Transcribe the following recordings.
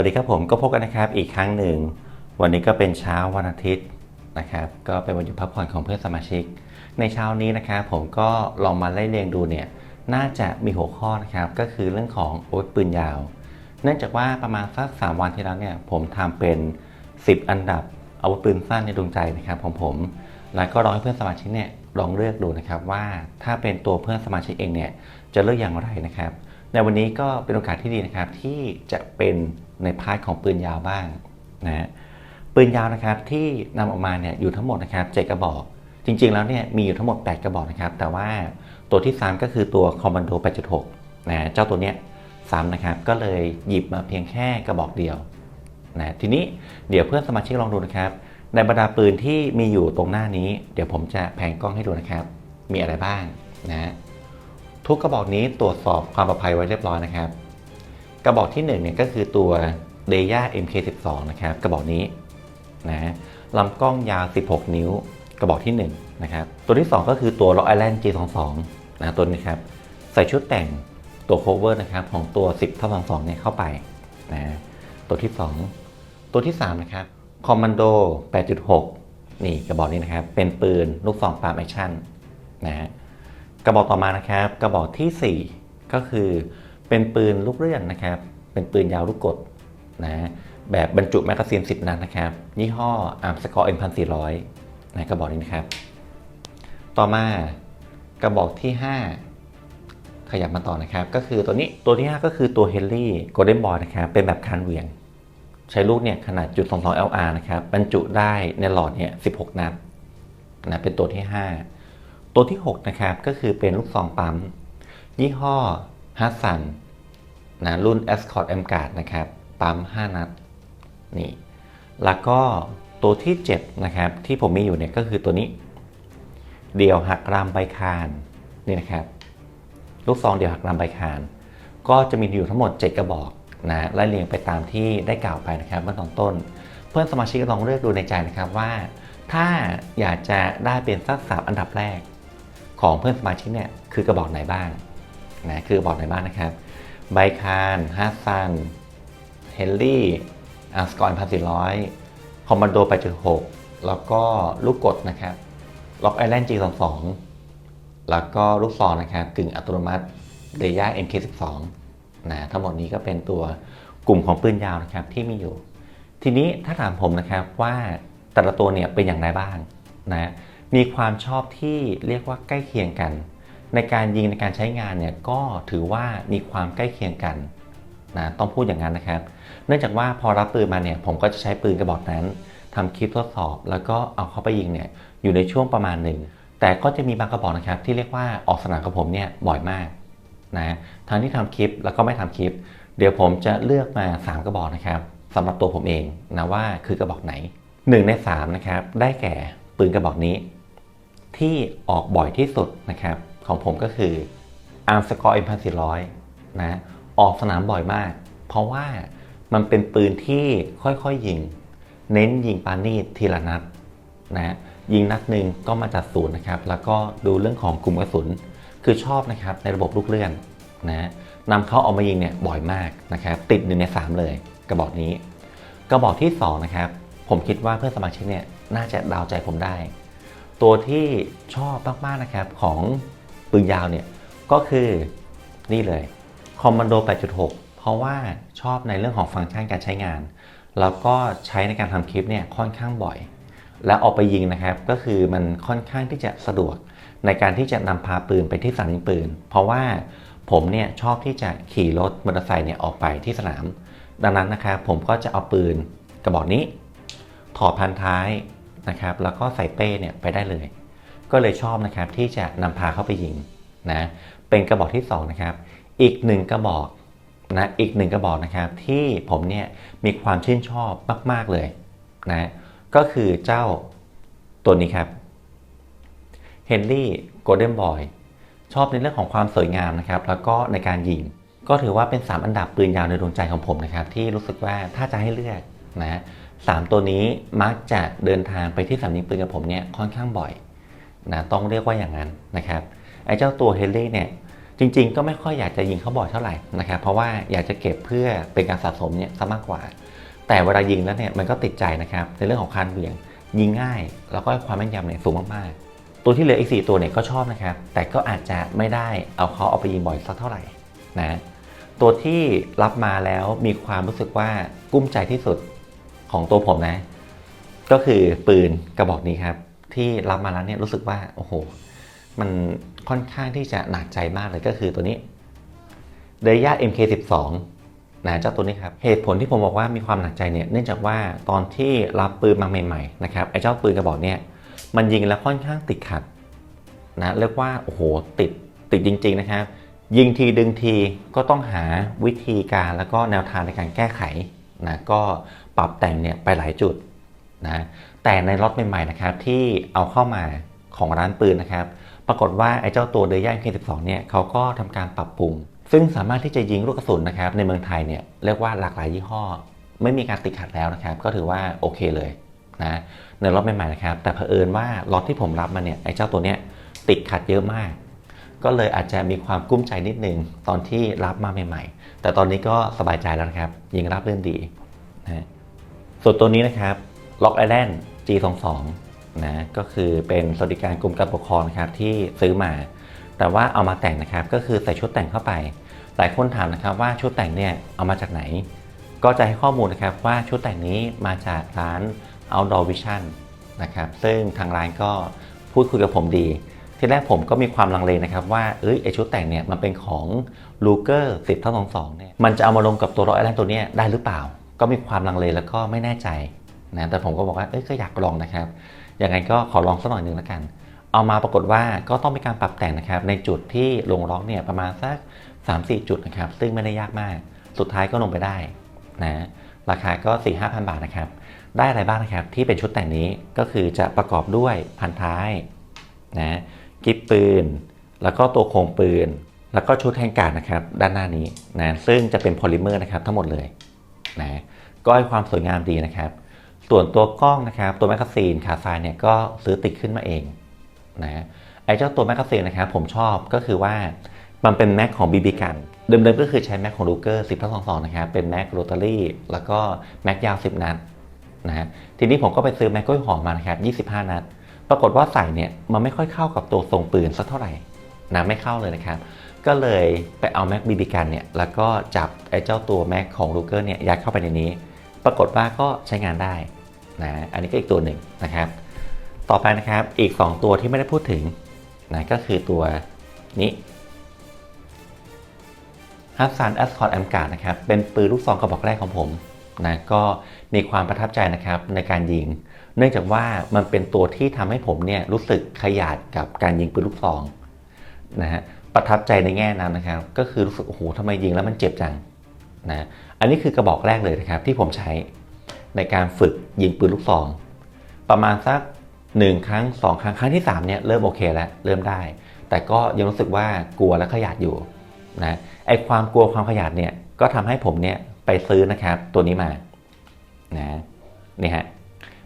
วัสดีครับผมก็พบกันนะครับอีกครั้งหนึ่ง วันนี้ก็เป็นเช้าวันอาทิตย์นะครับ ก็เป็นวันหยุดพักผ่อนของเพื่อนสมาชิก ในเช้านี้นะครับผมก็ลองมาไล่เรียงดูเนี่ยน่าจะมีหัวข้อนะครับก็คือเรื่องของอาวุธปืนยาว เนื่องจากว่าประมาณสักสามวันที่แล้วเนี่ยผมทำเป็น 10 อันดับอาวุธปืนสั้นในดวงใจนะครับของผม แล้วก็ลองให้เพื่อนสมาชิกเนี่ยลองเลือกดูนะครับว่าถ้าเป็นตัวเพื่อนสมาชิกเองเนี่ยจะเลือกอย่างไรนะครับ ในวันนี้ก็เป็นโอกาสที่ดีนะครับที่จะเป็น ในพาร์ทของปืนยาวบ้างนะฮะปืนยาวนะครับที่นำออกมาเนี่ยอยู่ทั้งหมดนะครับเจ็ดกระบอก จริงๆแล้วเนี่ยมีอยู่ทั้งหมด 8 กระบอกนะครับ แต่ว่าตัวที่ 3 ก็คือตัวคอมมานโด8.6นะเจ้าตัวเนี้ยซ้ำนะครับก็เลยหยิบมาเพียงแค่กระบอกเดียวนะทีนี้เดี๋ยวเพื่อนสมาชิกลองดูนะครับ ในบรรดาปืนที่มีอยู่ตรงหน้านี้ เดี๋ยวผมจะแผงกล้องให้ดูนะครับ มีอะไรบ้างนะทุกกระบอกนี้ตรวจสอบความปลอดภัยไว้เรียบร้อยนะครับ ระบอกที่1เนี่ยก็คือตัว d e y a MK12 นะครับกระบอกนี้นะลำกล้องยาว 16 นิ้ว กระบอกที่1นะครับตัวที่ 2 ก็คือตัว Rock Island G22 นะตัวนี้ครับใส่ชุดแต่งตัว cover นะครับของตัว 10ทับ22เนี่ยเข้าไปนะตัวที่ 2 ตัวที่ 3 นะครับ Commando 8.6 นี่กระบอกนี้นะครับ เป็นปืนลูกซองปาล์มแอคชั่นนะฮะกระบอกต่อมานะครับ กระบอกทีสี่4 ก็คือ เป็นปืนลูกเลื่อนนะครับ เป็นปืนยาวลูกกดนะแบบบรรจุแมกกาซีน 10 นัดนะครับ ยี่ห้ออาร์มสกอร์ M1400 นะกระบอกนี้นะครับ ต่อมากระบอกที่ 5 ขยับมาต่อนะครับ ก็คือตัวนี้ตัวที่ 5 ก็คือตัว Henry Golden Boy นะครับ เป็นแบบคานเหวียง ใช้ลูกเนี่ยขนาดจุด22 LR นะครับบรรจุได้ในหลอดเนี่ย16 นัดนะเป็นตัวที่ 5 ตัวที่ 6 นะครับ ก็คือเป็นลูกซองปั๊ม ยี่ห้อ ฮัสซันนะรุ่น Escort M Guard นะครับ ปั๊ม 5 นัด นี่ แล้วก็ตัวที่ 7 นะครับ ที่ผมมีอยู่เนี่ยก็คือตัวนี้ เดี่ยวหักรามใบคานนี่นะครับ ลูกซองเดี่ยวหักรามใบคาน ก็จะมีอยู่ทั้งหมด 7 กระบอกนะไล่เรียงไปตามที่ได้กล่าวไปนะครับเมื่อตอนต้น เพื่อนสมาชิกลองเลือกดูในใจนะครับว่า ถ้าอยากจะได้เป็นสักสามอันดับแรก ของเพื่อนสมาชิกเนี่ยคือกระบอกไหนบ้าง นะคือบอกไหนบ้างนะครับไบคานฮัสซันเฮนรี่อาร์สกอร์พันสี่ร้อยคอมมานโด8.6แล้วก็ลูกกดนะครับล็อกไอแลนด์ G22 แล้วก็ลูกซองนะครับกึ่งอัตโนมัติเดย่า MK12 นะทั้งหมดนี้ก็เป็นตัวกลุ่มของปืนยาวนะครับที่มีอยู่ ทีนี้ถ้าถามผมนะครับว่าแต่ละตัวเนี่ยเป็นอย่างไรบ้างนะมีความชอบที่เรียกว่าใกล้เคียงกัน ในการยิงในการใช้งานเนี่ยก็ถือว่ามีความใกล้เคียงกันนะต้องพูดอย่างนั้นนะครับ เนื่องจากว่าพอรับปืนมาเนี่ยผมก็จะใช้ปืนกระบอกนั้นทำคลิปทดสอบ แล้วก็เอาเข้าไปยิงเนี่ยอยู่ในช่วงประมาณหนึ่งแต่ก็จะมีบางกระบอกนะครับที่เรียกว่าออกสนามกับผมเนี่ยบ่อยมากนะทั้งที่ทำคลิปแล้วก็ไม่ทำคลิป เดี๋ยวผมจะเลือกมา 3 กระบอกนะครับสำหรับตัวผมเองนะว่าคือกระบอกไหน 1 ใน3นะครับได้แก่ปืนกระบอกนี้ ที่ออกบ่อยที่สุดนะครับ ของผมก็คือ Arm Score M1400 นะออกสนามบ่อยมาก เพราะว่ามันเป็นปืนที่ค่อยๆยิง เน้นยิงปานีตทีละนัดนะยิงนัดหนึ่งก็มาจัดศูนย์นะครับ แล้วก็ดูเรื่องของกลุ่มกระสุน คือชอบนะครับในระบบลูกเลื่อนนะนำเขาออกมายิงเนี่ยบ่อยมากนะครับ ติดหนึ่งใน 3 เลยกระบอกนี้ กระบอกที่ 2 นะครับ ผมคิดว่าเพื่อนสมาชิกเนี่ยน่าจะดาวใจผมได้ ตัวที่ชอบมากๆนะครับของ ปืนยาวเนี่ยก็คือนี่เลย Commando 8.6 เพราะว่าชอบในเรื่องของฟังก์ชันการใช้งาน แล้วก็ใช้ในการทำคลิปเนี่ยค่อนข้างบ่อย แล้วออกไปยิงนะครับ ก็คือมันค่อนข้างที่จะสะดวกในการที่จะนำพาปืนไปที่สนามยิงปืน เพราะว่าผมเนี่ยชอบที่จะขี่รถมอเตอร์ไซค์เนี่ยออกไปที่สนาม ดังนั้นนะครับผมก็จะเอาปืนกระบอกนี้ ถอดพันท้ายนะครับ แล้วก็ใส่เป้เนี่ยไปได้เลย ก็เลยชอบนะครับที่จะนำพาเข้าไปยิงนะเป็นกระบอกที่2นะครับอีกหนึ่งกระบอกนะอีกหนึ่งกระบอกนะครับที่ผมเนี่ยมีความชื่นชอบมาก ๆเลยนะก็คือเจ้าตัวนี้ครับ Henry Golden Boy ชอบในเรื่องของความสวยงามนะครับ แล้วก็ในการยิง ก็ถือว่าเป็น 3 อันดับปืนยาวในดวงใจของผมนะครับ ที่รู้สึกว่าถ้าจะให้เลือกนะสามตัวนี้มักจะเดินทางไปที่สนามยิงปืนกับผมเนี่ยค่อนข้างบ่อย นะต้องเรียกว่าอย่างนั้นนะครับไอ้เจ้าตัวเฮนรี่เนี่ยจริงๆ ก็ไม่ค่อยอยากจะยิงเขาบ่อยเท่าไหร่นะครับเพราะว่าอยากจะเก็บเพื่อเป็นการสะสมเนี่ยซะมากกว่า แต่เวลายิงแล้วเนี่ยมันก็ติดใจนะครับในเรื่องของการเหวี่ยงยิงง่าย แล้วก็ความแม่นยำเนี่ยสูงมากๆ ตัวที่เหลืออีก 4 ตัวเนี่ยก็ชอบนะครับ แต่ก็อาจจะไม่ได้เอาเขาเอาไปยิงบ่อยสักเท่าไหร่นะตัวที่รับมาแล้วมีความรู้สึกว่ากุ้มใจที่สุดของตัวผมนะ ก็คือปืนกระบอกนี้ครับ ที่รับมาแล้วเนี่ยรู้สึกว่าโอ้โหมันค่อนข้างที่จะหนักใจมากเลยก็คือตัวนี้เดย่า MK12 นะเจ้าตัวนี้ครับเหตุผลที่ผมบอกว่ามีความหนักใจเนี่ยเนื่องจากว่าตอนที่รับปืนมาใหม่ๆนะครับไอ้เจ้าปืนกระบอกเนี่ยมันยิงแล้วค่อนข้างติดขัดนะเรียกว่าโอ้โหติดติดจริง ๆนะครับ ยิงทีดึงทีก็ต้องหาวิธีการแล้วก็แนวทางในการแก้ไขนะก็ปรับแต่งเนี่ยไปหลายจุด นะแต่ในล็อตใหม่ๆนะครับที่เอาเข้ามาของร้านปืนนะครับ ปรากฏว่าไอ้เจ้าตัวเดย่า M12 เนี่ยเขาก็ทำการปรับปรุง ซึ่งสามารถที่จะยิงลูกกระสุนนะครับในเมืองไทยเนี่ยเรียกว่าหลากหลายยี่ห้อ ไม่มีการติดขัดแล้วนะครับ ก็ถือว่าโอเคเลยนะในล็อตใหม่ๆนะครับ แต่เผอิญว่าล็อตที่ผมรับมาเนี่ยไอ้เจ้าตัวเนี้ยติดขัดเยอะมาก ก็เลยอาจจะมีความกุ้มใจนิดนึงตอนที่รับมาใหม่ๆ แต่ตอนนี้ก็สบายใจแล้วนะครับ ยิงรับเรื่องดีนะส่วนตัวนี้นะครับ Lock Island G22 นะก็คือเป็นสวัสดิการกรมการปกครองนะครับที่ซื้อมา แต่ว่าเอามาแต่งนะครับก็คือใส่ชุดแต่งเข้าไป หลายคนถามนะครับว่าชุดแต่งเนี่ยเอามาจากไหน ก็จะให้ข้อมูลนะครับว่าชุดแต่งนี้มาจากร้าน Outdoor Vision นะครับซึ่งทางร้านก็พูดคุยกับผมดี ที่แรกผมก็มีความลังเลนะครับว่าเอ้ยไอชุดแต่งเนี่ยมันเป็นของ l u g e r 10เท่า22เนี่ยมันจะเอามาลงกับตัวรถไอแลนตัวเนี้ยได้หรือเปล่า ก็มีความลังเลแล้วก็ไม่แน่ใจ นะแต่ผมก็บอกว่าเอ้ยก็อยากลองนะครับยังไงก็ขอลองสักหน่อยหนึ่งแล้วกัน เอามาปรากฏว่าก็ต้องมีการปรับแต่งนะครับ ในจุดที่ลงล็อกเนี่ยประมาณสัก 3-4 จุดนะครับ ซึ่งไม่ได้ยากมาก สุดท้ายก็ลงไปได้นะราคาก็ 4-5,000 บาทนะครับ ได้อะไรบ้างนะครับที่เป็นชุดแต่งนี้ก็คือจะประกอบด้วยพันท้ายนะกิบปืน แล้วก็ตัวโครงปืน แล้วก็ชุดแทงการนะครับ ด้านหน้านี้นะซึ่งจะเป็นโพลิเมอร์นะครับทั้งหมดเลยนะก็ให้ความสวยงามดีนะครับ ส่วนตัวกล้องนะครับ ตัวแมกกาซีนขาซ้ายเนี่ยก็ซื้อติดขึ้นมาเองนะไอ้เจ้าตัวแมกกาซีนนะครับผมชอบก็คือว่ามันเป็นแม็กของ BB กันเดิมๆก็คือใช้แม็กของลูเกอร์10ทับ22นะครับเป็นแม็กโรตารี่แล้วก็แม็กยาว 10 นัดนะฮะทีนี้ผมก็ไปซื้อแม็กกล้วยหอมมานะครับ25 นัด ปรากฏว่าใส่เนี่ยมันไม่ค่อยเข้ากับตัวทรงปืนสักเท่าไหร่นะไม่เข้าเลยนะครับ ก็เลยไปเอาแม็กบีบีกันเนี่ยแล้วก็จับไอ้เจ้าตัวแม็กของลูเกอร์เนี่ยยัดเข้าไปในนี้ ปรากฏว่าก็ใช้งานได้ นะอันนี้ก็อีกตัวหนึ่งนะครับ ต่อไปนะครับอีก 2 ตัวที่ไม่ได้พูดถึงนะก็คือตัวนี้ฮัสซันแอสคอร์ดแอมการ์นะครับเป็นปืนลูกซองกระบอกแรกของผมนะก็มีความประทับใจนะครับในการยิง เนื่องจากว่ามันเป็นตัวที่ทำให้ผมเนี่ยรู้สึกขยาดกับการยิงปืนลูกซองนะฮะประทับใจในแง่นั้นนะครับ ก็คือรู้สึกโอ้โหทำไมยิงแล้วมันเจ็บจังนะอันนี้คือกระบอกแรกเลยนะครับที่ผมใช้ ในการฝึกยิงปืนลูกซอง ประมาณสัก 1 ครั้ง 2 ครั้งครั้งที่3เนี่ยเริ่มโอเคแล้วเริ่มได้ แต่ก็ยังรู้สึกว่ากลัวและขยาดอยู่นะไอความกลัวความขยาดเนี่ยก็ทำให้ผมเนี่ยไปซื้อนะครับตัวนี้มานะนี่ฮะ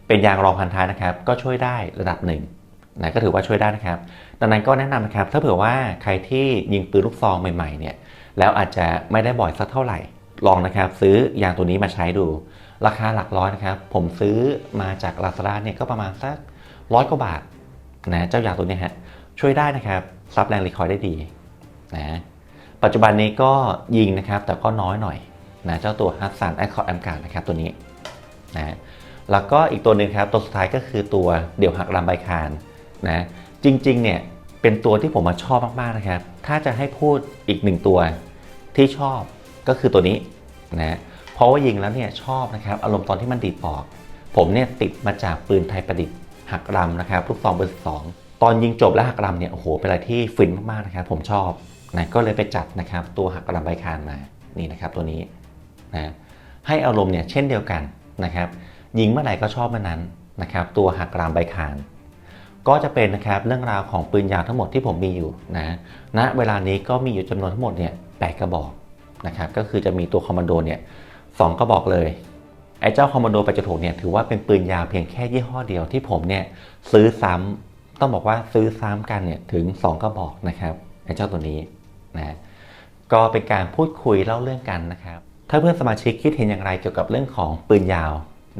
เป็นยางรองพันท้ายนะครับ ก็ช่วยได้ระดับหนึ่งนะก็ถือว่าช่วยได้นะครับ ดังนั้นก็แนะนำนะครับ ถ้าเผื่อว่าใครที่ยิงปืนลูกซองใหม่ๆเนี่ยแล้วอาจจะไม่ได้บ่อยสักเท่าไหร่ ลองนะครับซื้อยางตัวนี้มาใช้ดู ราคาหลักร้อยนะครับ ผมซื้อมาจากลาซาด้าเนี่ยก็ประมาณสักร้อยกว่าบาทนะเจ้ายางตัวนี้ฮะช่วยได้นะครับซับแรงรีคอยล์ได้ดีนะปัจจุบันนี้ก็ยิงนะครับแต่ก็น้อยหน่อยนะเจ้าตัวฮัตสันแอคคอร์ดแอมการ์นะครับตัวนี้นะแล้วก็อีกตัวหนึ่งครับตัวสุดท้ายก็คือตัวเดี่ยวหักลำใบคานนะจริงๆเนี่ยเป็นตัวที่ผมมาชอบมากๆนะครับ ถ้าจะให้พูดอีกหนึ่งตัวที่ชอบก็คือตัวนี้ นะเพราะว่ายิงแล้วเนี่ยชอบนะครับอารมณ์ตอนที่มันดีดปอก ผมเนี่ยติดมาจากปืนไทยประดิษฐ์หักลำนะครับลูกซองเบอร์สองตอนยิงจบแล้วหักลำเนี่ยโอ้โหเป็นอะไรที่ฟินมากๆนะครับผมชอบนะก็เลยไปจัดนะครับตัวหักลำใบคานมานี่นะครับตัวนี้นะให้อารมณ์เนี่ยเช่นเดียวกันนะครับยิงเมื่อไหร่ก็ชอบเมื่อนั้นนะครับตัวหักรามใบคานก็จะเป็นนะครับเรื่องราวของปืนยาวทั้งหมดที่ผมมีอยู่นะณเวลานี้ก็มีอยู่จำนวนทั้งหมดเนี่ยแปดกระบอก นะครับก็คือจะมีตัวคอมมานโดเนี่ยสองกระบอกเลยไอ้เจ้าคอมมานโด8.6เนี่ยถือว่าเป็นปืนยาวเพียงแค่ยี่ห้อเดียวที่ผมเนี่ยซื้อซ้ำต้องบอกว่าซื้อซ้ำกันเนี่ยถึง 2 กระบอกนะครับไอ้เจ้าตัวนี้นะก็เป็นการพูดคุยเล่าเรื่องกันนะครับถ้าเพื่อนสมาชิกคิดเห็นอย่างไรเกี่ยวกับเรื่องของปืนยาว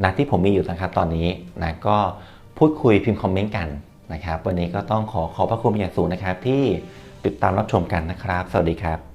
นะที่ผมมีอยู่นะครับตอนนี้นะก็พูดคุยพิมพ์คอมเมนต์กันนะครับวันนี้ก็ต้องขอขอบพระคุณเป็นอย่างสูงนะครับที่ติดตามรับชมกันนะครับ สวัสดีครับ